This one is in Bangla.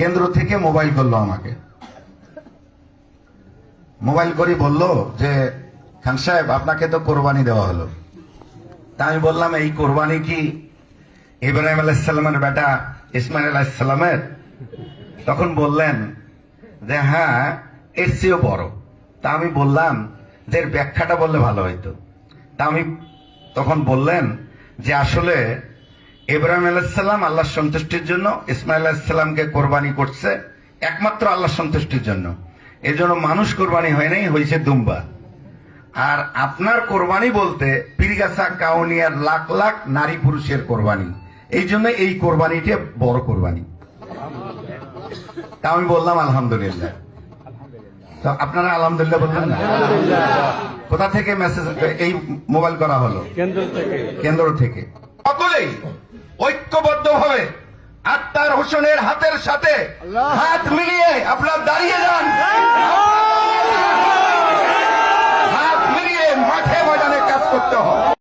কেন্দ্র থেকে মোবাইল করল আমাকে। মোবাইল করে বলল যে, খান সাহেব, আপনাকে তো কোরবানি দেওয়া হলো। তা আমি বললাম, এই কোরবানি কি ইব্রাহিম আলাইসাল্লামের বেটা, ইসমাইল আলাইসাল্লামের তখন বললেন যে হ্যাঁ এর চেয়েও বড়। তা আমি বললাম যে, এর ব্যাখ্যাটা বললে ভালো হইতো। তা আমি তখন বললেন যে, আসলে ইব্রাহিম আলাইসাল্লাম আল্লাহর সন্তুষ্টির জন্য ইসমাইল আলাইসাল্লামকে কোরবানি করছে একমাত্র আল্লাহর সন্তুষ্টির জন্য। এর জন্য মানুষ কোরবানি হয় নাই হয়েছে দুম্বা। আর আপনার কোরবানি বলতে পীরগাছা কাউনিয়ার লাখ লাখ নারী পুরুষের কোরবানি। এই জন্য এই কোরবানিটি বড় কোরবানি। তা আমি বললাম আলহামদুলিল্লাহ। তো আপনারা আলহামদুলিল্লাহ বললেন না? কোথা থেকে মেসেজ এই মোবাইল করা হলো? কেন্দ্র থেকে। কেন্দ্র থেকে। সকলেই ঐক্যবদ্ধভাবে আক্তার হোসেনের হাতের সাথে হাত মিলিয়ে আপনার দাঁড়িয়ে